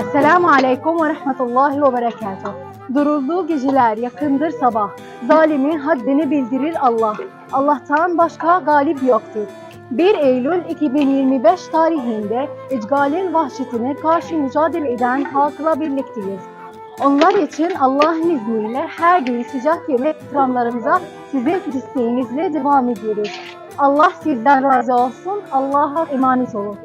Esselamu Aleyküm ve Rahmetullahi ve Berekatuhu. Durulduğu geceler yakındır sabah. Zalimin haddini bildirir Allah. Allah'tan başka galip yoktur. 1 Eylül 2025 tarihinde icgalin vahşetine karşı mücadele eden halkla birlikteyiz. Onlar için Allah'ın izniyle her gün sıcak yemek ikramlarımıza sizin desteğinizle devam ediyoruz. Allah sizden razı olsun. Allah'a emanet olun.